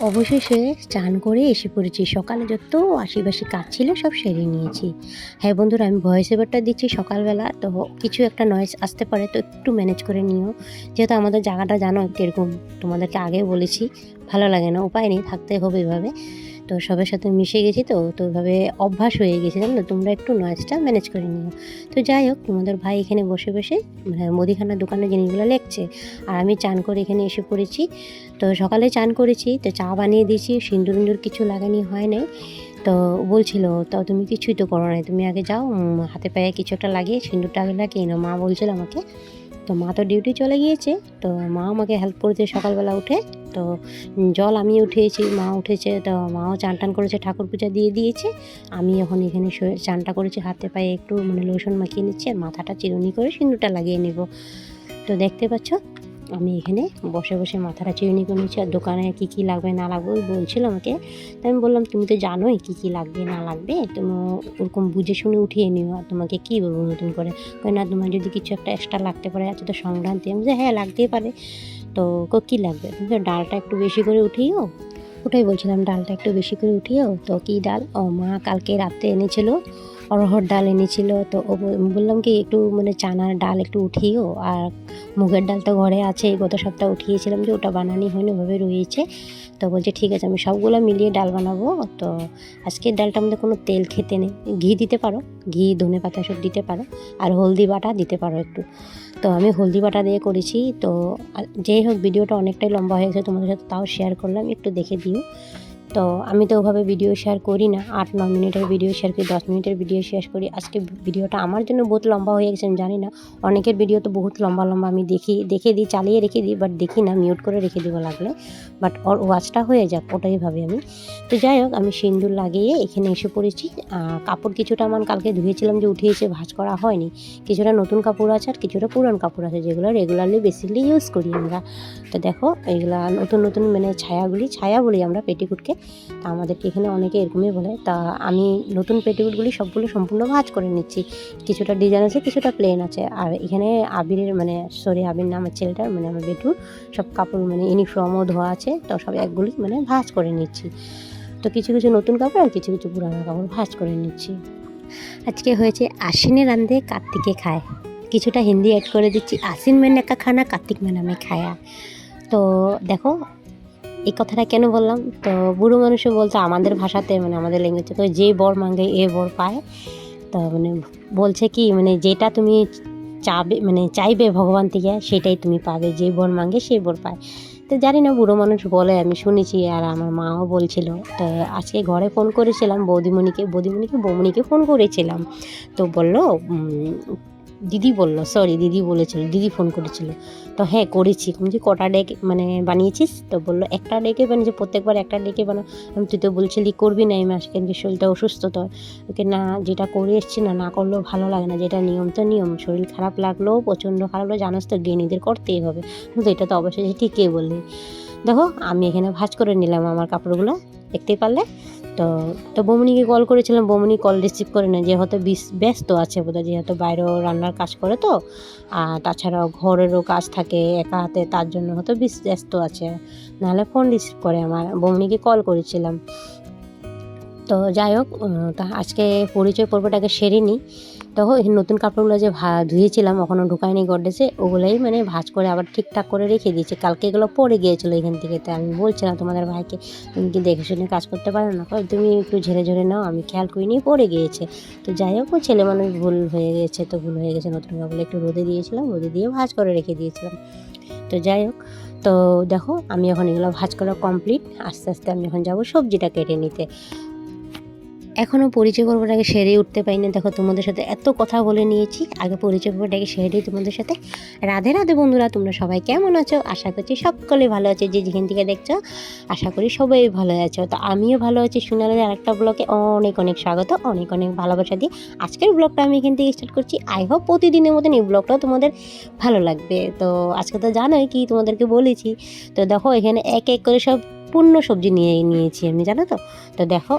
অবশেষে চান করে এসে পড়েছি। সকালে যত আশেপাশে কাজ ছিল সব সেরে নিয়েছি। হ্যাঁ বন্ধুরা, আমি ভয়েস এভারটা দিচ্ছি সকালবেলা, তো কিছু একটা নয়েস আসতে পারে, তো একটু ম্যানেজ করে নিও। যেহেতু আমাদের জায়গাটা জানো কীরকম, তোমাদেরকে আগে বলেছি, ভালো লাগে না, উপায় নেই, থাকতে হবে এভাবে। তো সবার সাথে মিশে গেছি তো তো এভাবে অভ্যাস হয়ে গেছে, জানো? তোমরা একটু নয়েজটা ম্যানেজ করে নিও। তো যাই হোক, তোমাদের ভাই এখানে বসে বসে মানে মুদিখানার দোকানের জিনিসগুলো লেখছে। আর আমি চান করে এখানে এসে পড়েছি। তো সকালে চান করেছি, তো চা বানিয়ে দিয়েছি সিন্দুর মিন্দুর কিছু লাগানি হয় নাই। তো বলছিল, তো তুমি কিছুই তো করো নাই, তুমি আগে যাও হাতে পায়ে কিছু একটা লাগিয়ে সিন্দুরটা আগে লাগিয়ে নাও। মা বলছিল আমাকে তো মা তো ডিউটি চলে গিয়েছে, তো মা আমাকে হেল্প করেছে সকালবেলা উঠে। তো জল আমি উঠিয়েছি, মা উঠেছে, তো মাও চান টান করেছে, ঠাকুর পূজা দিয়ে দিয়েছে। আমি এখন এখানে চানটা করেছি, হাতে পায়ে একটু মানে লোশন মাখিয়ে নিচ্ছি, আর মাথাটা চিরুনি করে সিন্দুরটা লাগিয়ে নেব। তো দেখতে পাচ্ছ আমি এখানে বসে বসে মাথাটা চিরুনি করে নিচ্ছি আর দোকানে কী কী লাগবে, না লাগবে? ওই বলছিল আমাকে। তো আমি বললাম, তুমি তো জানোই কী কী লাগবে, না লাগবে? তুমি ওরকম বুঝে শুনে উঠিয়ে নিও, আর তোমাকে কী বলব নতুন করে? না, তোমার যদি কিছু একটা এক্সট্রা লাগতে পারে আছে তো সংক্রান্তি আমি হ্যাঁ লাগতেই পারে। তো কো, কী লাগবে? তুমি তো ডালটা একটু বেশি করে উঠিও। ওটাই বলছিলাম, ডালটা একটু বেশি করে উঠিও। তো কী ডাল? ও মা কালকে রাত্রে এনেছিল। অরহর ডাল এনেছিল। তো বললাম কি একটু মানে চানার ডাল একটু উঠিও। আর মুগের ডাল তো ঘরে আছে, গত সপ্তাহ উঠিয়েছিলাম যে ওটা বানানি হয়নি, ওভাবে রয়েছে। তো বলছে, ঠিক আছে, আমি সবগুলো মিলিয়ে ডাল বানাবো। তো আজকের ডালটার মধ্যে কোনো তেল খেতে নেই। ঘি দিতে পারো। ঘি, ধনে পাতা সব দিতে পারো। আর হলদি বাটা দিতে পারো একটু। তো আমি হলদি বাটা দিয়ে করেছি। তো যাই হোক, ভিডিওটা অনেকটাই লম্বা হয়ে গেছে। তোমাদের সাথে তাও শেয়ার করলাম। একটু দেখে দিও। তো আমি তো ওভাবে ভিডিও শেয়ার করি না। আট, ন মিনিটের ভিডিও শেয়ার করি, দশ মিনিটের ভিডিও শেয়ার করি। আজকে ভিডিওটা আমার জন্য বহুত লম্বা হয়ে গেছে জানি না। অনেকের ভিডিও তো বহুত লম্বা লম্বা আমি দেখি, দেখে দিই, চালিয়ে রেখে দিই বাট দেখি না মিউট করে রেখে দিব লাগলে। বাট ওর ওয়াচটা হয়ে যাক, ওটাই ভাবি আমি। তো যাই হোক, আমি সিন্দুর লাগিয়ে এখানে এসে পড়েছি। কাপড় কিছুটা আমার কালকে ধুয়েছিলাম যে উঠিয়েছে, ভাজ করা হয়নি। কিছুটা নতুন কাপড় আছে আর কিছুটা পুরান কাপড় আছে, যেগুলো রেগুলারলি বেসিকলি ইউজ করি আমরা। তো দেখো এইগুলা নতুন নতুন মানে ছায়াগুলি, ছায়া বলি আমরা, পেটিকুটকে। তা আমাদেরকে এখানে অনেকে এরকমই বলে। তা আমি নতুন পেটিকুটগুলি সবগুলো সম্পূর্ণ ভাজ করে নিচ্ছি। কিছুটা ডিজাইন আছে, কিছুটা প্লেন আছে। আর এখানে আবিরের মানে সরি আবির নাম আমার ছেলেটার মানে আমার বেটুর সব কাপড় মানে ইউনিফর্মও ধোয়া আছে। তো সব একগুলি মানে ভাজ করে নিচ্ছি। তো কিছু কিছু নতুন কাপড় আর কিছু কিছু পুরানো কাপড় ভাজ করে নিচ্ছি। আজকে হয়েছে আশ্বিনে রান্ধে কার্তিকে খায়। কিছুটা হিন্দি অ্যাড করে দিচ্ছি। আশ্বিন মেনে কা খানা, কার্তিক মেনা মে খায়া। তো দেখো এই কথাটা কেন বললাম? তো বুড়ো মানুষও বলতো আমাদের ভাষাতে মানে আমাদের ল্যাঙ্গুয়েজে তো যে বর মাঙ্গে, এ বর পায়। তো মানে বলছে কি মানে যেটা তুমি চাবে মানে চাইবে ভগবান থেকে, সেটাই তুমি পাবে। যে বর মাঙ্গে, সেই বর পায়। তো জানি না, বুড়ো মানুষ বলে, আমি শুনেছি, আর আমার মাও বলছিল। তো আজকে ঘরে ফোন করেছিলাম, বৌদিমণিকে বৌদিমণিকে, বৌমণিকে ফোন করেছিলাম। তো বলল দিদি বলল সরি দিদি বলেছিল, দিদি ফোন করেছিল। তো হ্যাঁ করেছি। তুমি যে কটা ডেক মানে বানিয়েছিস? তো বলল, একটা ডেকে বানিয়েছি, প্রত্যেকবার একটা ডেকে আমি তুই তো বলছিলি, করবি না এই মাস কিন্তু শরীরটা অসুস্থ তো। ওকে না, যেটা করে এসছি না না করলেও ভালো লাগে না, যেটা নিয়ম তো নিয়ম। শরীর খারাপ লাগলেও, প্রচণ্ড খারাপ লাগল জানোস তো গেনিদের করতেই হবে। কিন্তু এটা তো অবশ্যই ঠিকই বললি। দেখো, আমি এখানে ভাঁজ করে নিলাম আমার কাপড়গুলো। দেখতেই পারলে? তো তো বৌমনিকে কল করেছিলাম, বৌমনি কল রিসিভ করে না, যেহেতু বিস- ব্যস্ত আছে বোধহয়, যেহেতু বাইরেও রান্নার কাজ করে তো, আর তাছাড়াও ঘরেরও কাজ থাকে একা হাতে, তার জন্য হয়তো ব্যস্ত আছে। নাহলে ফোন রিসিভ করে আমার, বৌমনিকে কল করেছিলাম। তো যাই হোক তা আজকে পরিচয় পর্বটাকে সেরে নিই। তো নতুন কাপড়গুলো যে ভা, ধুয়েছিলাম এখনও ঢুকায়নি গডেসে ওগুলোই মানে ভাজ করে আবার ঠিকঠাক করে রেখে দিয়েছি। কালকে এগুলো পড়ে গিয়েছিল এখান থেকে, তো আমি বলছিলাম তোমাদের ভাইকে, তুমি কি দেখে শুনে কাজ করতে পারো না? তুমি একটু ঝেড়ে ঝেড়ে নাও, আমি খেয়াল করিনি পড়ে গিয়েছে। তো যাই হোক ছেলে মানুষ ভুল হয়ে গেছে, তো ভুল হয়ে গেছে, নতুন কাপড় একটু রোদে দিয়েছিলাম, রোদে দিয়ে ভাঁজ করে রেখে দিয়েছিলাম। তো যাই হোক, তো দেখো, আমি এখন এগুলো ভাজ করা কমপ্লিট আস্তে আস্তে আমি এখন যাব সবজিটা কেটে নিতে। এখনও পরিচয় পর্বটাকে সেরে উঠতে পারি না দেখো, তোমাদের সাথে এত কথা বলে নিয়েছি। আগে পরিচয় পর্বটাকে সেরে তোমাদের সাথে। রাধে রাধে বন্ধুরা, তোমরা সবাই কেমন আছো? আশা করছি সকলে ভালো আছে। যে যেখান থেকে দেখছ, আশা করি সবাই ভালো আছো। তো আমিও ভালো আছি। সোনালের আরেকটা ব্লগে অনেক অনেক স্বাগত, অনেক অনেক ভালোবাসা দিয়ে আজকের ব্লগটা আমি এখান থেকে স্টার্ট করছি। আই হোপ প্রতিদিনের মতন এই ব্লগটাও তোমাদের ভালো লাগবে। তো আজকে তো জানোই কি তোমাদেরকে বলেছি। তো দেখো, এখানে এক এক করে সব পূর্ণ সবজি নিয়ে নিয়েছি আমি, জানো তো? তো দেখো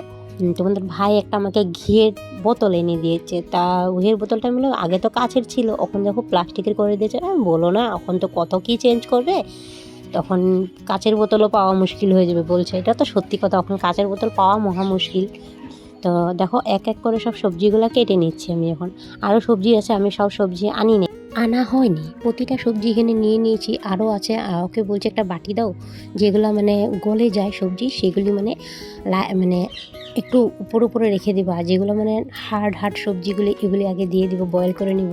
তোমাদের ভাই একটা আমাকে ঘিয়ের বোতল এনে দিয়েছে। তা ঘিয়ের বোতলটা বললাম, আগে তো কাছের ছিল এখন দেখো প্লাস্টিকের করে দিয়েছে। বলো না এখন তো কত কি চেঞ্জ করবে? তখন কাচের বোতলও পাওয়া মুশকিল হয়ে যাবে বলছে। এটা তো সত্যি কথা এখন কাচের বোতল পাওয়া মহা মুশকিল। তো দেখো এক এক করে সব সবজিগুলো কেটে নিচ্ছি আমি এখন। আরও সবজি আছে আমি সব সবজি আনি নি। আনা হয়নি প্রতিটা সবজি এখানে নিয়ে নিয়েছি। আরও আছে ওকে বলছে একটা বাটি দাও যেগুলো মানে গলে যায় সবজি সেগুলি মানে মানে একটু উপর উপরে রেখে দেবো। আর যেগুলো মানে হার্ড হার্ড সবজিগুলি এগুলি আগে দিয়ে দিব বয়েল করে নিব।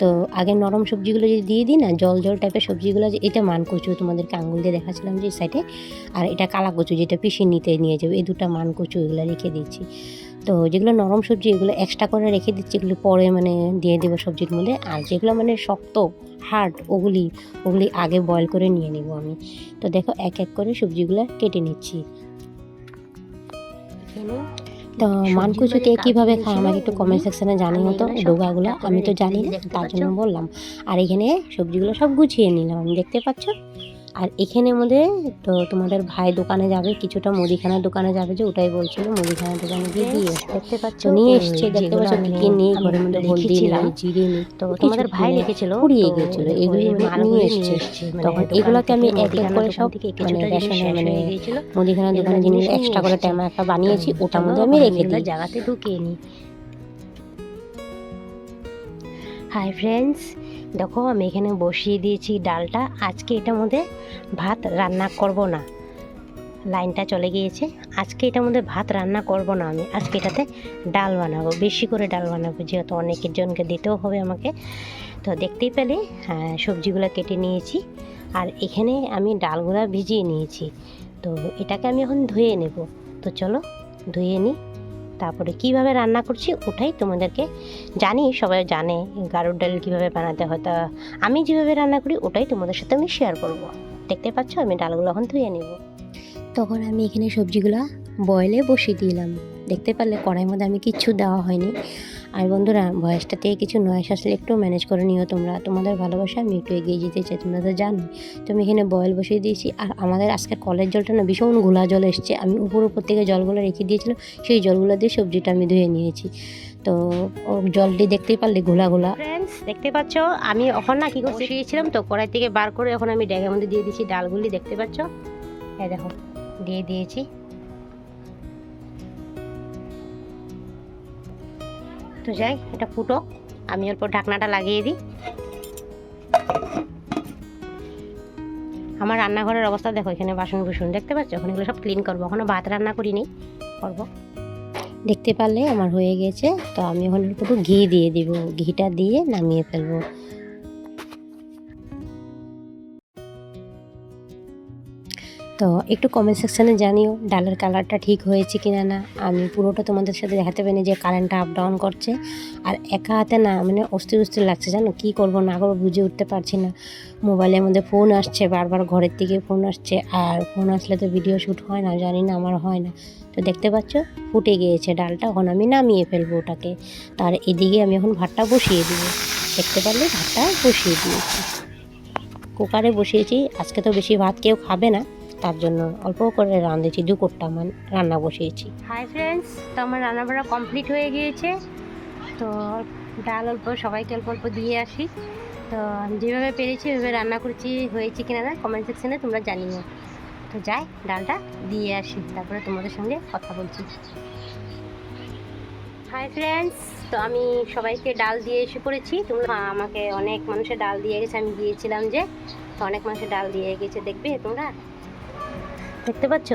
তো আগে নরম সবজিগুলো যদি দিয়ে দিই না, জল জল টাইপের সবজিগুলো এটা মান কচু তোমাদেরকে আঙুল দিয়ে দেখাচ্ছিলাম যে সাইডে আর এটা কালা কচু যেটা পিষে নিতে নিয়ে যাবে, এই দুটো মান কচু এগুলো রেখে দিচ্ছি তো যেগুলো নরম সবজি, এগুলো এক্সট্রা করে রেখে দিচ্ছি, এগুলো পরে মানে দিয়ে দেবো সবজির মধ্যে। আর যেগুলো মানে শক্ত হার্ড ওগুলি ওগুলি আগে বয়েল করে নিয়ে নিব আমি। তো দেখো এক এক করে সবজিগুলো কেটে নিচ্ছি। তো মানকুচু কে কীভাবে খায় আমাকে একটু কমেন্ট সেকশানে জানিও তো ডোগাগুলো আমি তো জানি না তার জন্য বললাম। আর এখানে সবজিগুলো সব গুছিয়ে নিলাম আমি দেখতে পাচ্ছ? আর এখানে মধ্যে তো তোমাদের ভাই দোকানে যাবে কিছুটা মুদিখানার দোকানে যাবে যে ওটাই বলছিল মুদিখানার দোকানে গিয়ে দিয়ে দেখতে পাচ্ছ নিয়ে এসছে দেখতে পাচ্ছ কি নিয়ে ঘরের মধ্যে হলদি নিলাম জিরে নিই। তো তোমাদের ভাই লিখেছিল পুড়িয়ে ওই এগুলি মানে নিয়ে এসছে। মানে তখন এগুলোকে আমি এক এক করে সব মানে বেসনে মানে গিয়েছিল। মুদিখানার দোকানে জিনিস এক্সট্রা করে। ট্যামা একটা বানিয়েছি ওটার মধ্যে আমি রেখে দিই। জায়গাতে ঢুকিয়ে নিই। হাই ফ্রেন্ডস দেখো, আমি এখানে বসিয়ে দিয়েছি ডালটা। আজকে এটার মধ্যে ভাত রান্না করব না। লাইনটা চলে গিয়েছে। আজকে এটার মধ্যে ভাত রান্না করব না আমি। আজকে এটাতে ডাল বানাবো, বেশি করে ডাল বানাবো, যেহেতু অনেকের জনকে দিতেও হবে আমাকে। তো দেখতেই পেলে সবজিগুলো কেটে নিয়েছি। আর এখানে আমি ডালগুলো ভিজিয়ে নিয়েছি। তো এটাকে আমি এখন ধুয়ে নেব। তো চলো, ধুয়ে নিই। তারপরে কীভাবে রান্না করছি ওটাই তোমাদেরকে জানি, সবাই জানে গাড়ুর ডাল কীভাবে বানাতে হয়। তা আমি যেভাবে রান্না করি ওটাই তোমাদের সাথে আমি শেয়ার করব। দেখতে পাচ্ছ? আমি ডালগুলো এখন ধুয়ে নেব। তখন আমি এখানে সবজিগুলো বয়েলে বসিয়ে দিলাম। দেখতে পারলে কড়াইয়ের মধ্যে আমি কিচ্ছু দেওয়া হয়নি। আর বন্ধুরা ভয়েসটাতে কিছু নয়েস আসলে একটু ম্যানেজ করে নিও তোমরা। তোমাদের ভালোবাসা আমি একটু এগিয়ে যেতে চাই, তোমরা তো জানো তো আমি এখানে বয়েল বসিয়ে দিয়েছি আর আমাদের আজকের কলের জলটা না ভীষণ ঘোলা জল এসছে। আমি উপর উপর থেকে জলগুলো রেখে দিয়েছিলাম, সেই জলগুলো দিয়ে সবজিটা আমি ধুয়ে নিয়েছি। তো জলটি দেখতেই পারলে ঘোলা ঘোলা। ফ্রেন্ডস দেখতে পাচ্ছ, আমি এখন না কি করছি? বসিয়েছিলাম তো কড়াই থেকে বার করে এখন আমি ড্যাগের মধ্যে দিয়ে দিয়েছি ডালগুলি, দেখতে পাচ্ছ? হ্যাঁ দেখো, দিয়ে দিয়েছি। তো যাই এটা ফুটো। আমি অল্প ঢাকনাটা লাগিয়ে দিই। আমার রান্নাঘরের অবস্থা দেখো, এখানে বাসন ভূষণ দেখতে পাচ্ছ? ওখানে এগুলো সব ক্লিন করব। এখনও ভাত রান্না করিনি, করব। দেখতে পারলে আমার হয়ে গেছে। তো আমি ওখানে একটু ঘি দিয়ে দিব। ঘিটা দিয়ে নামিয়ে ফেলব। তো একটু কমেন্ট সেকশানে জানিও, ডালের কালারটা ঠিক হয়েছে কিনা না? না আমি পুরোটা তোমাদের সাথে দেখাতে পারিনি যে কারেন্টটা আপ ডাউন করছে। আর একা হাতে না মানে অস্থির অস্থির লাগছে, জানো? কী করব না করব বুঝে উঠতে পারছি না। মোবাইলের মধ্যে ফোন আসছে, বারবার ঘরের থেকে ফোন আসছে। আর ফোন আসলে তো ভিডিও শ্যুট হয় না, জানি না আমার হয় না। তো দেখতে পাচ্ছ, ফুটে গিয়েছে ডালটা, এখন আমি নামিয়ে ফেলব ওটাকে। তার এদিকে আমি এখন ভাতটা বসিয়ে দিব। দেখতে পারলে ভাতটা বসিয়ে দিয়েছি। কুকারে বসিয়েছি, আজকে তো বেশি ভাত কেউ খাবে না। তার জন্য অল্প করে রাঁধেছি, দু কোটটা মান রান্না বসিয়েছি। হাই ফ্রেন্ডস তো আমার রান্না বান্না কমপ্লিট হয়ে গিয়েছে। তো ডাল অল্প, সবাইকে অল্প অল্প দিয়ে আসি। তো যেভাবে পেরেছি ওইভাবে রান্না করেছি, হয়েছে কিনা না কমেন্ট সেকশনে তোমরা জানিও তো যাই, ডালটা দিয়ে আসি, তারপরে তোমাদের সঙ্গে কথা বলছি। হাই ফ্রেন্ডস তো আমি সবাইকে ডাল দিয়ে এসে পড়েছি। তোমরা আমাকে অনেক মানুষের ডাল দিয়ে গেছে, আমি গিয়েছিলাম যে, তো অনেক মানুষের ডাল দিয়ে গেছে, দেখবে তোমরা? দেখতে পাচ্ছ?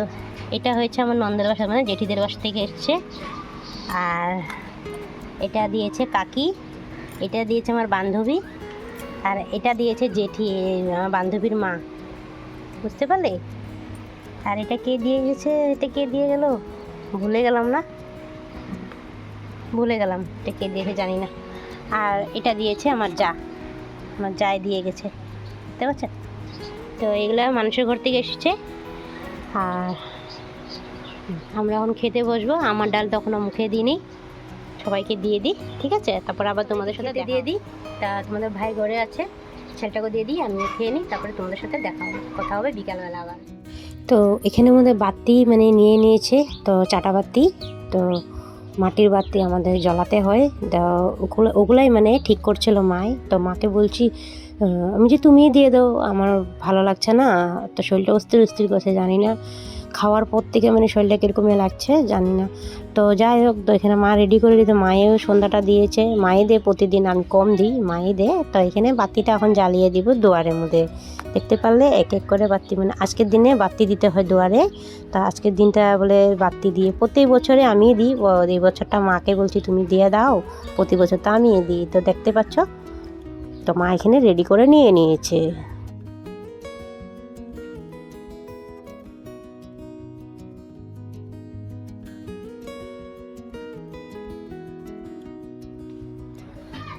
এটা হয়েছে আমার নন্দের বাসা মানে জেঠিদের বাসা থেকে এসছে। আর এটা দিয়েছে কাকি, এটা দিয়েছে আমার বান্ধবী, আর এটা দিয়েছে জেঠি, আমার বান্ধবীর মা। বুঝতে পারলে? আর এটা কে দিয়ে গেছে? এটা কে দিয়ে গেল? ভুলে গেলাম না। ভুলে গেলাম এটা কে দিয়েছে জানি না। আর এটা দিয়েছে আমার যা, আমার যাই দিয়ে গেছে। বুঝতে পারছেন তো এগুলো মানুষের ঘর থেকে এসেছে। আর আমরা এখন খেতে বসবো আমার ডাল তখনও মুখে দিইনি। সবাইকে দিয়ে দিই ঠিক আছে? তারপর আবার তোমাদের সাথে দিয়ে দিই। তা তোমাদের ভাই ঘরে আছে ছেলেটাকে দিয়ে দিই আমি খেয়ে নিই তারপরে তোমাদের সাথে দেখা হবে কথা হবে বিকালবেলা আবার। তো এখানে আমাদের বাতি মানে নিয়ে নিয়েছে তো চাটা বাতি তো মাটির বাতি আমাদের জ্বলাতে হয়। তো ওগুলো ওগুলাই মানে ঠিক করছিল মাই। তো মাকে বলছি আমি যে তুমি দিয়ে দাও, আমার ভালো লাগছে না। তো শরীরটা অস্থির অস্থির করছে, জানি না। খাওয়ার পর থেকে মানে শরীরটা কীরকমই লাগছে, জানি না। তো যাই হোক, তো এখানে মা রেডি করে দিতে মায়েও সন্ধ্যাটা দিয়েছে। মায়ে দে প্রতিদিন, আমি কম দিই মায়ে দে। তো এখানে বাতিটা এখন জ্বালিয়ে দিব দুয়ারের মধ্যে। দেখতে পারলে এক এক করে বাতি মানে আজকের দিনে বাতি দিতে হয় দুয়ারে। তা আজকের দিনটা বলে বাতি দিয়ে, প্রতি বছরে আমি দিই। এই বছরটা মাকে বলছি, তুমি দিয়ে দাও, প্রতি বছর তো আমি দিই। তো দেখতে পাচ্ছ? তো মা এখানে রেডি করে নিয়ে নিয়েছে।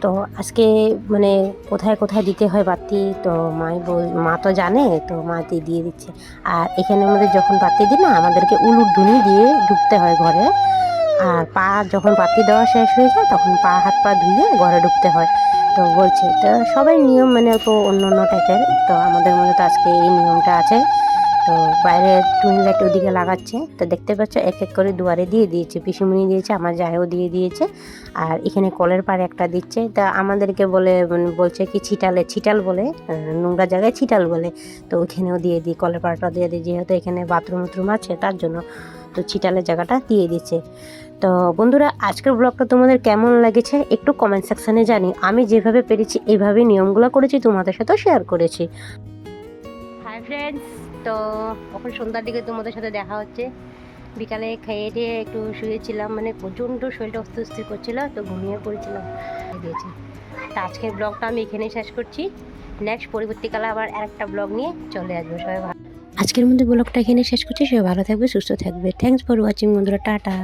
তো আজকে মানে কোথায় কোথায় দিতে হয় বাতি, তো মাই বল, মা তো জানে, তো মা দিয়ে দিচ্ছে। আর এখানে আমাদের যখন বাতি দিই না, আমাদেরকে উলুর ধুনি দিয়ে ঢুকতে হয় ঘরে। আর পা যখন বাতি দেওয়া শেষ হয়ে যায়, তখন পা হাত পা ধুয়ে ঘরে ঢুকতে হয়। তো বলছে, তো সবাই নিয়ম মানে একটু অন্য অন্য টাইপের তো আমাদের মধ্যে তো আজকে এই নিয়মটা আছে। তো বাইরে টুনি লাইট ওদিকে লাগাচ্ছে, তো দেখতে পাচ্ছ এক এক করে দুয়ারে দিয়ে দিয়েছে, পিসিমণি দিয়েছে, আমার জায়ও দিয়ে দিয়েছে, আর এখানে কলের পাড়ে একটা দিচ্ছে। তা আমাদেরকে বলে মানে বলছে কি ছিটালে, ছিটাল বলে নোংরা জায়গায় ছিটাল বলে, তো ওইখানেও দিয়ে দিই, কলের পাড়টা দিয়ে দিই, যেহেতু এখানে বাথরুম উথরুম আছে, তার জন্য তো ছিটালের জায়গাটা দিয়ে দিচ্ছে। তো বন্ধুরা, আজকের ব্লগটা তোমাদের কেমন লেগেছে একটু কমেন্ট সেকশানে জানি আমি যেভাবে পেরেছি এইভাবে নিয়মগুলো করেছি, তোমাদের সাথেও শেয়ার করেছি। হাই ফ্রেন্ডস তো এখন সন্ধ্যার দিকে তোমাদের সাথে দেখা হচ্ছে। বিকালে খেয়ে দিয়ে একটু শুয়েছিলাম মানে প্রচণ্ড শরীরটা অস্থির করছিল, তো ঘুমিয়ে পড়েছিলাম। দিয়েছে তা আজকের ব্লগটা আমি এখানেই শেষ করছি। নেক্সট পরবর্তীকালে আবার আরেকটা ব্লগ নিয়ে চলে আসব, সবাই ভালো আজকের মধ্যে ব্লগটা এখানে শেষ করছি, সবাই ভালো থাকবে, সুস্থ থাকবে। থ্যাংকস ফর ওয়াচিং বন্ধুরা, টাটা।